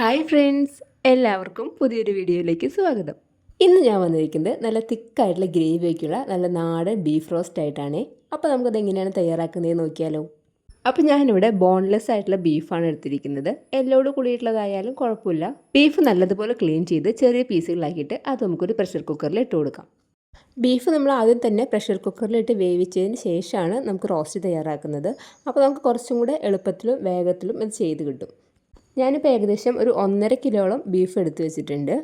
Hi friends എല്ലാവർക്കും പുതിയൊരു വീഡിയോയിലേക്ക് സ്വാഗതം. ഇന്ന് ഞാൻ വന്നിരിക്കുന്നത് നല്ല തിക്കായിട്ടുള്ള ഗ്രേവിയൊക്കെയുള്ള നല്ല നാടൻ ബീഫ് റോസ്റ്റ് ആയിട്ടാണ്. അപ്പോൾ നമുക്കത് എങ്ങനെയാണ് തയ്യാറാക്കുന്നത് നോക്കിയാലോ. അപ്പോൾ ഞാനിവിടെ ബോൺലെസ് ആയിട്ടുള്ള ബീഫാണ് എടുത്തിരിക്കുന്നത്. എല്ലോട് കൂടിയിട്ടുള്ളതായാലും കുഴപ്പമില്ല. ബീഫ് നല്ലതുപോലെ ക്ലീൻ ചെയ്ത് ചെറിയ പീസുകളാക്കിയിട്ട് അത് നമുക്കൊരു പ്രഷർ കുക്കറിൽ ഇട്ട് കൊടുക്കാം. ബീഫ് നമ്മൾ ആദ്യം തന്നെ പ്രഷർ കുക്കറിലിട്ട് വേവിച്ചതിന് ശേഷമാണ് നമുക്ക് റോസ്റ്റ് തയ്യാറാക്കുന്നത്. അപ്പോൾ നമുക്ക് കുറച്ചും കൂടെ എളുപ്പത്തിലും വേഗത്തിലും ഇത് ചെയ്ത് കിട്ടും. ഞാനിപ്പോൾ ഏകദേശം ഒരു ഒന്നര കിലോളം ബീഫ് എടുത്തു വെച്ചിട്ടുണ്ട്.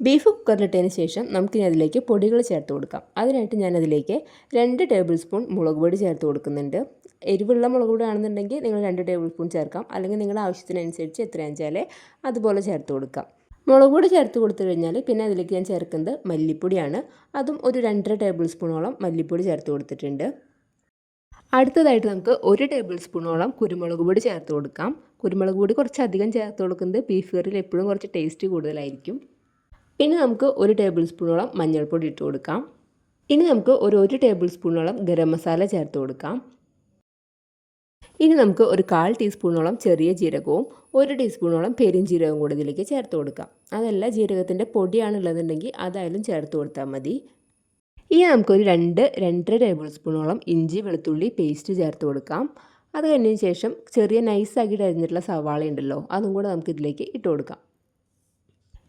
ബീഫ് കുക്കറിലിട്ടതിന് ശേഷം നമുക്കിനി അതിലേക്ക് പൊടികൾ ചേർത്ത് കൊടുക്കാം. അതിനായിട്ട് ഞാനതിലേക്ക് രണ്ട് ടേബിൾ സ്പൂൺ മുളക് പൊടി ചേർത്ത് കൊടുക്കുന്നുണ്ട്. എരിവുള്ള മുളക് പൊടി ആണെന്നുണ്ടെങ്കിൽ നിങ്ങൾ രണ്ട് ടേബിൾ സ്പൂൺ ചേർക്കാം. അല്ലെങ്കിൽ നിങ്ങളുടെ ആവശ്യത്തിനനുസരിച്ച് എത്രയാണെന്ന് വെച്ചാൽ അതുപോലെ ചേർത്ത് കൊടുക്കാം. മുളക് പൊടി ചേർത്ത് കൊടുത്തു കഴിഞ്ഞാൽ പിന്നെ അതിലേക്ക് ഞാൻ ചേർക്കുന്നത് മല്ലിപ്പൊടിയാണ്. അതും ഒരു രണ്ടര ടേബിൾ സ്പൂണോളം മല്ലിപ്പൊടി ചേർത്ത് കൊടുത്തിട്ടുണ്ട്. അടുത്തതായിട്ട് നമുക്ക് ഒരു ടേബിൾ സ്പൂണോളം കുരുമുളക് പൊടി ചേർത്ത് കൊടുക്കാം. കുരുമുളക് പൊടി കുറച്ചധികം ചേർത്ത് കൊടുക്കുന്നത് ബീഫ് കറിയിൽ എപ്പോഴും കുറച്ച് ടേസ്റ്റ് കൂടുതലായിരിക്കും. പിന്നെ നമുക്ക് ഒരു ടേബിൾ സ്പൂണോളം മഞ്ഞൾപ്പൊടി ഇട്ട് കൊടുക്കാം. ഇനി നമുക്ക് ഒരു ഒരു ടേബിൾ സ്പൂണോളം ഗരം മസാല ചേർത്ത് കൊടുക്കാം. ഇനി നമുക്ക് ഒരു കാൽ ടീസ്പൂണോളം ചെറിയ ജീരകവും ഒരു ടീസ്പൂണോളം പെരിഞ്ജീരകവും കൂടി ഇതിലേക്ക് ചേർത്ത് കൊടുക്കാം. അതല്ല ജീരകത്തിന്റെ പൊടിയാണുള്ളതുണ്ടെങ്കിൽ അതായാലും ചേർത്ത് കൊടുത്താൽ മതി. ഇനി നമുക്കൊരു രണ്ട് രണ്ടര ടേബിൾ സ്പൂണോളം ഇഞ്ചി വെളുത്തുള്ളി പേസ്റ്റ് ചേർത്ത് കൊടുക്കാം. അത് കഴിഞ്ഞതിന് ശേഷം ചെറിയ നൈസാക്കിയിട്ട് അരിഞ്ഞിട്ടുള്ള സവാള ഉണ്ടല്ലോ അതും കൂടെ നമുക്ക് ഇതിലേക്ക് ഇട്ട് കൊടുക്കാം.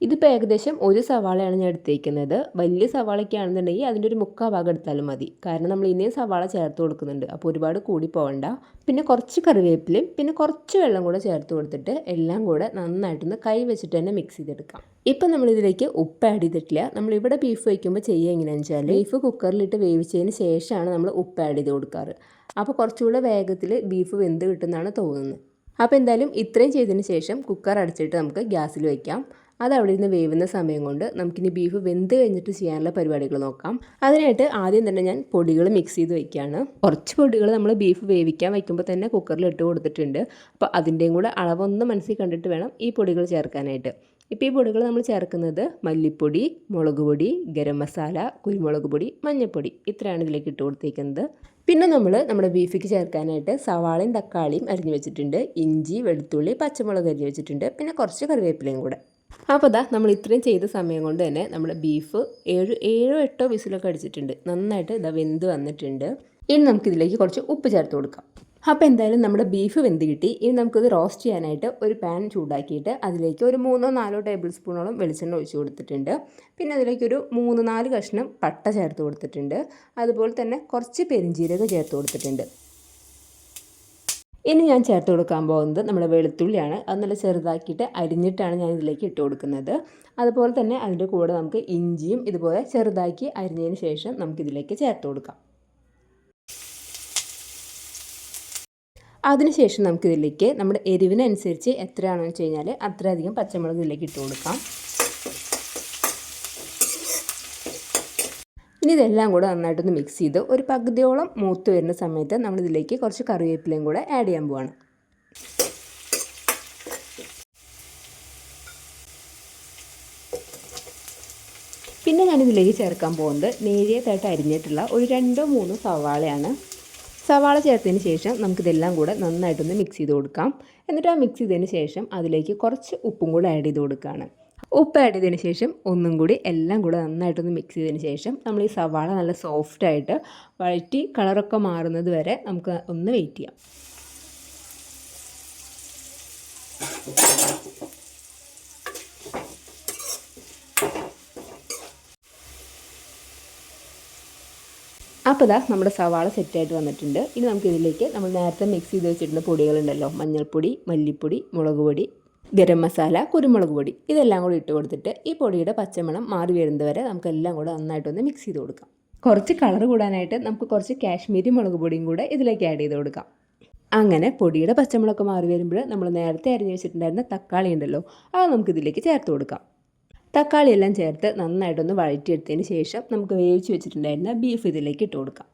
ഇതിപ്പോൾ ഏകദേശം ഒരു സവാളയാണ് ഞാൻ എടുത്തേക്കുന്നത്. വലിയ സവാളയ്ക്ക് ആണെന്നുണ്ടെങ്കിൽ അതിന്റെ ഒരു മുക്കാൽ ഭാഗം എടുത്താലും മതി. കാരണം നമ്മൾ ഇനിയും സവാള ചേർത്ത് കൊടുക്കുന്നുണ്ട്. അപ്പോൾ ഒരുപാട് കൂടി പോകണ്ട പിന്നെ കുറച്ച് കറിവേപ്പിലയും പിന്നെ കുറച്ച് വെള്ളം കൂടെ ചേർത്ത് കൊടുത്തിട്ട് എല്ലാം കൂടെ നന്നായിട്ടൊന്ന് കൈ വെച്ചിട്ട് തന്നെ മിക്സ് ചെയ്തെടുക്കാം. ഇപ്പം നമ്മളിതിലേക്ക് ഉപ്പ് ആഡ് ചെയ്തിട്ടില്ല. നമ്മളിവിടെ ബീഫ് വയ്ക്കുമ്പോൾ ചെയ്യുക എങ്ങനെയാണെന്ന് വെച്ചാൽ ബീഫ് കുക്കറിലിട്ട് വേവിച്ചതിന് ശേഷമാണ് നമ്മൾ ഉപ്പ് ആഡ് ചെയ്ത് കൊടുക്കാറ്. അപ്പോൾ കുറച്ചുകൂടെ വേഗത്തിൽ ബീഫ് വെന്ത് കിട്ടുമെന്നാണ് തോന്നുന്നത്. അപ്പോൾ എന്തായാലും ഇത്രയും ചെയ്തതിന് ശേഷം കുക്കർ അടച്ചിട്ട് നമുക്ക് ഗ്യാസിൽ വയ്ക്കാം അത് അവിടെ ഇരുന്ന് വേവുന്ന സമയം കൊണ്ട് നമുക്കിനി ബീഫ് വെന്ത് കഴിഞ്ഞിട്ട് ചെയ്യാനുള്ള പരിപാടികൾ നോക്കാം. അതിനായിട്ട് ആദ്യം തന്നെ ഞാൻ പൊടികൾ മിക്സ് ചെയ്ത് വയ്ക്കുകയാണ് കുറച്ച് പൊടികൾ നമ്മൾ ബീഫ് വേവിക്കാൻ വയ്ക്കുമ്പോൾ തന്നെ കുക്കറിൽ ഇട്ട് കൊടുത്തിട്ടുണ്ട്. അപ്പോൾ അതിന്റെയും കൂടെ അളവൊന്ന് മനസ്സിൽ കണ്ടിട്ട് വേണം ഈ പൊടികൾ ചേർക്കാനായിട്ട്. ഇപ്പോൾ ഈ പൊടികൾ നമ്മൾ ചേർക്കുന്നത് മല്ലിപ്പൊടി മുളക് പൊടി ഗരം മസാല കുരുമുളക് പൊടി മഞ്ഞൾപ്പൊടി ഇത്രയാണ് ഇതിലേക്ക് ഇട്ട് കൊടുത്തേക്കുന്നത്. പിന്നെ നമ്മൾ നമ്മുടെ ബീഫിക്ക് ചേർക്കാനായിട്ട് സവാളയും തക്കാളിയും അരിഞ്ഞു വെച്ചിട്ടുണ്ട്. ഇഞ്ചി വെളുത്തുള്ളി പച്ചമുളക് അരിഞ്ഞു വെച്ചിട്ടുണ്ട്. പിന്നെ കുറച്ച് കറിവേപ്പിലയും കൂടെ. അപ്പോൾ ദാ നമ്മൾ ഇത്രയും ചെയ്ത സമയം കൊണ്ട് തന്നെ നമ്മുടെ ബീഫ് ഏഴ് ഏഴോ എട്ടോ വിസിലൊക്കെ അടിച്ചിട്ടുണ്ട്. നന്നായിട്ട് ഇതാ വെന്ത് വന്നിട്ടുണ്ട്. ഇനി നമുക്കിതിലേക്ക് കുറച്ച് ഉപ്പ് ചേർത്ത് കൊടുക്കാം. അപ്പോൾ എന്തായാലും നമ്മുടെ ബീഫ് വെന്ത് കിട്ടി. ഇനി നമുക്കിത് റോസ്റ്റ് ചെയ്യാനായിട്ട് ഒരു പാൻ ചൂടാക്കിയിട്ട് അതിലേക്ക് ഒരു മൂന്നോ നാലോ ടേബിൾ സ്പൂണോളം വെളിച്ചെണ്ണ ഒഴിച്ച് കൊടുത്തിട്ടുണ്ട്. പിന്നെ അതിലേക്ക് ഒരു മൂന്ന് നാല് കഷ്ണം പട്ട ചേർത്ത് കൊടുത്തിട്ടുണ്ട്. അതുപോലെ തന്നെ കുറച്ച് പെരിഞ്ചീരകം ചേർത്ത് കൊടുത്തിട്ടുണ്ട്. ഇനി ഞാൻ ചേർത്ത് കൊടുക്കാൻ പോകുന്നത് നമ്മുടെ വെളുത്തുള്ളിയാണ്. അത് നല്ല ചെറുതാക്കിയിട്ട് അരിഞ്ഞിട്ടാണ് ഞാൻ ഇതിലേക്ക് ഇട്ട് കൊടുക്കുന്നത്. അതുപോലെ തന്നെ അതിന്റെ കൂടെ നമുക്ക് ഇഞ്ചിയും ഇതുപോലെ ചെറുതാക്കി അരിഞ്ഞതിന് ശേഷം നമുക്ക് ഇതിലേക്ക് ചേർത്ത് കൊടുക്കാം. അതിനുശേഷം നമുക്കിതിലേക്ക് നമ്മുടെ എരിവിനനുസരിച്ച് എത്രയാണെന്ന് വെച്ച് കഴിഞ്ഞാൽ അത്രയധികം പച്ചമുളക് ഇതിലേക്ക് ഇട്ട് കൊടുക്കാം. ഇനി ഇതെല്ലാം കൂടെ നന്നായിട്ടൊന്ന് മിക്സ് ചെയ്ത് ഒരു പകുതിയോളം മൂത്ത് വരുന്ന സമയത്ത് നമ്മളിതിലേക്ക് കുറച്ച് കറിവേപ്പിലയും കൂടെ ആഡ് ചെയ്യാൻ പോവാണ്. പിന്നെ ഞാനിതിലേക്ക് ചേർക്കാൻ പോകുന്നത് നേരിയതായിട്ട് അരിഞ്ഞിട്ടുള്ള ഒരു രണ്ടോ മൂന്നോ സവാളയാണ്. സവാള ചേർത്തതിന് ശേഷം നമുക്കിതെല്ലാം കൂടെ നന്നായിട്ടൊന്ന് മിക്സ് ചെയ്ത് കൊടുക്കാം. എന്നിട്ട് ആ മിക്സ് ചെയ്തതിന് ശേഷം അതിലേക്ക് കുറച്ച് ഉപ്പും കൂടെ ആഡ് ചെയ്ത് കൊടുക്കുകയാണ്. ഉപ്പ് ആഡ് ചെയ്തതിന് ശേഷം ഒന്നും കൂടി എല്ലാം കൂടെ നന്നായിട്ടൊന്ന് മിക്സ് ചെയ്തതിന് ശേഷം നമ്മൾ ഈ സവാള നല്ല സോഫ്റ്റായിട്ട് വഴറ്റി കളറൊക്കെ മാറുന്നത് വരെ നമുക്ക് ഒന്ന് വെയിറ്റ് ചെയ്യാം. അപ്പോൾ ഇതാ നമ്മുടെ സവാള സെറ്റായിട്ട് വന്നിട്ടുണ്ട്. ഇനി നമുക്കിതിലേക്ക് നമ്മൾ നേരത്തെ മിക്സ് ചെയ്ത് വെച്ചിരുന്ന പൊടികളുണ്ടല്ലോ. മഞ്ഞൾപ്പൊടി മല്ലിപ്പൊടി മുളക് പൊടി ഗരം മസാല കുരുമുളക് പൊടി ഇതെല്ലാം കൂടി ഇട്ട് കൊടുത്തിട്ട് ഈ പൊടിയുടെ പച്ചമണം മാറി വരുന്നത് വരെ നമുക്കെല്ലാം കൂടെ നന്നായിട്ടൊന്ന് മിക്സ് ചെയ്ത് കൊടുക്കാം. കുറച്ച് കളർ കൂടാനായിട്ട് നമുക്ക് കുറച്ച് കാശ്മീരി മുളക് പൊടിയും കൂടെ ഇതിലേക്ക് ആഡ് ചെയ്ത് കൊടുക്കാം. അങ്ങനെ പൊടിയുടെ പച്ചമുളക് മാറി വരുമ്പോൾ നമ്മൾ നേരത്തെ അരിഞ്ഞ് വെച്ചിട്ടുണ്ടായിരുന്ന തക്കാളി ഉണ്ടല്ലോ അത് നമുക്ക് ഇതിലേക്ക് ചേർത്ത് കൊടുക്കാം. തക്കാളി എല്ലാം ചേർത്ത് നന്നായിട്ടൊന്ന് വഴറ്റിയെടുത്തതിന് ശേഷം നമുക്ക് വേവിച്ച് വെച്ചിട്ടുണ്ടായിരുന്ന ബീഫ് ഇതിലേക്ക് ഇട്ട് കൊടുക്കാം.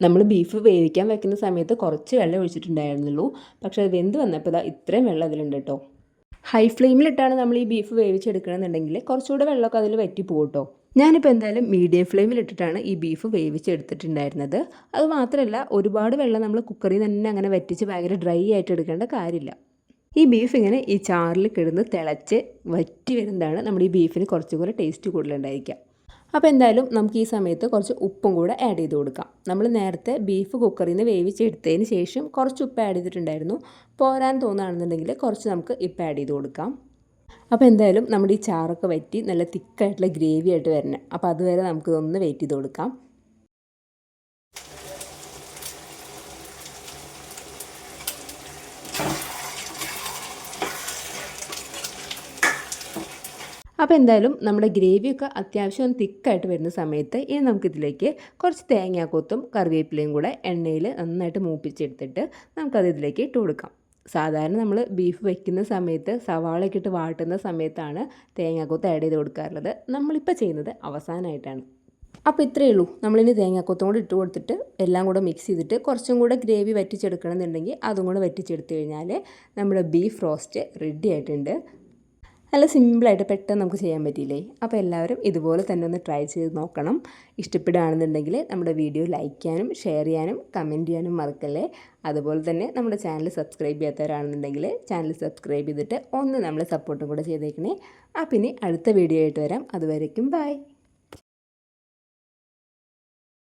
നമ്മൾ ബീഫ് വേവിക്കാൻ വെക്കുന്ന സമയത്ത് കുറച്ച് വെള്ളം ഒഴിച്ചിട്ടുണ്ടായിരുന്നുള്ളൂ പക്ഷേ അത് വെന്ത് വന്നപ്പോൾ ഇത്രയും വെള്ളം അതിലുണ്ട് കേട്ടോ. ഹൈ ഫ്ലെയിമിലിട്ടാണ് നമ്മൾ ഈ ബീഫ് വേവിച്ചെടുക്കണമെന്നുണ്ടെങ്കിൽ കുറച്ചുകൂടെ വെള്ളമൊക്കെ അതിൽ വറ്റി പോകട്ടോ ഞാനിപ്പോൾ എന്തായാലും മീഡിയം ഫ്ലെയിമിലിട്ടിട്ടാണ് ഈ ബീഫ് വേവിച്ചെടുത്തിട്ടുണ്ടായിരുന്നത്. അത് മാത്രമല്ല ഒരുപാട് വെള്ളം നമ്മൾ കുക്കറിൽ തന്നെ അങ്ങനെ വറ്റിച്ച് ഭയങ്കര ഡ്രൈ ആയിട്ട് എടുക്കേണ്ട കാര്യമില്ല. ഈ ബീഫ് ഇങ്ങനെ ഈ ചാറിൽ കിടന്ന് തിളച്ച് വറ്റി വരുന്നതാണ് നമ്മുടെ ഈ ബീഫിന് കുറച്ചും കൂടെ ടേസ്റ്റ് കൂടുതലുണ്ടായിരിക്കുക. അപ്പോൾ എന്തായാലും നമുക്ക് ഈ സമയത്ത് കുറച്ച് ഉപ്പും കൂടെ ആഡ് ചെയ്ത് കൊടുക്കാം. നമ്മൾ നേരത്തെ ബീഫ് കുക്കറിൽ നിന്ന് വേവിച്ചെടുത്തതിന് ശേഷം കുറച്ച് ഉപ്പ് ആഡ് ചെയ്തിട്ടുണ്ടായിരുന്നു. പോരാൻ തോന്നുകയാണെന്നുണ്ടെങ്കിൽ കുറച്ച് നമുക്ക് ഇപ്പം ആഡ് ചെയ്ത് കൊടുക്കാം. അപ്പോൾ എന്തായാലും നമ്മുടെ ഈ ചാറൊക്കെ വറ്റി നല്ല തിക്കായിട്ടുള്ള ഗ്രേവി ആയിട്ട് വരണം. അപ്പോൾ അതുവരെ നമുക്കിതൊന്ന് വെയിറ്റ് ചെയ്ത് കൊടുക്കാം. അപ്പോൾ എന്തായാലും നമ്മുടെ ഗ്രേവിയൊക്കെ അത്യാവശ്യം തിക്കായിട്ട് വരുന്ന സമയത്ത് ഇനി നമുക്കിതിലേക്ക് കുറച്ച് തേങ്ങാക്കൊത്തും കറിവേപ്പിലയും കൂടെ എണ്ണയിൽ നന്നായിട്ട് മൂപ്പിച്ചെടുത്തിട്ട് നമുക്കത് ഇതിലേക്ക് ഇട്ട് കൊടുക്കാം. സാധാരണ നമ്മൾ ബീഫ് വയ്ക്കുന്ന സമയത്ത് സവാളയൊക്കെ ഇട്ട് വാട്ടുന്ന സമയത്താണ് തേങ്ങാക്കൊത്ത് ആഡ് ചെയ്ത് കൊടുക്കാറുള്ളത്. നമ്മളിപ്പോൾ ചെയ്യുന്നത് അവസാനമായിട്ടാണ്. അപ്പോൾ ഇത്രയേ ഉള്ളൂ. നമ്മളിനി തേങ്ങാക്കൊത്തും കൂടി ഇട്ട് കൊടുത്തിട്ട് എല്ലാം കൂടെ മിക്സ് ചെയ്തിട്ട് കുറച്ചും കൂടെ ഗ്രേവി വറ്റിച്ചെടുക്കണം എന്നുണ്ടെങ്കിൽ അതും കൂടെ വറ്റിച്ചെടുത്ത് കഴിഞ്ഞാൽ നമ്മുടെ ബീഫ് റോസ്റ്റ് റെഡി ആയിട്ടുണ്ട്. നല്ല സിമ്പിളായിട്ട് പെട്ടെന്ന് നമുക്ക് ചെയ്യാൻ പറ്റിയില്ലേ? അപ്പോൾ എല്ലാവരും ഇതുപോലെ തന്നെ ഒന്ന് ട്രൈ ചെയ്ത് നോക്കണം. ഇഷ്ടപ്പെടുകയാണെന്നുണ്ടെങ്കിൽ നമ്മുടെ വീഡിയോ ലൈക്ക് ചെയ്യാനും ഷെയർ ചെയ്യാനും കമന്റ് ചെയ്യാനും മറക്കല്ലേ? അതുപോലെ തന്നെ നമ്മുടെ ചാനൽ സബ്സ്ക്രൈബ് ചെയ്യാത്തവരാണെന്നുണ്ടെങ്കിൽ ചാനൽ സബ്സ്ക്രൈബ് ചെയ്തിട്ട് ഒന്ന് നമ്മളെ സപ്പോർട്ടും കൂടെ ചെയ്തേക്കണേ. ആ പിന്നെ അടുത്ത വീഡിയോ ആയിട്ട് വരാം. അതുവരേക്കും ബൈ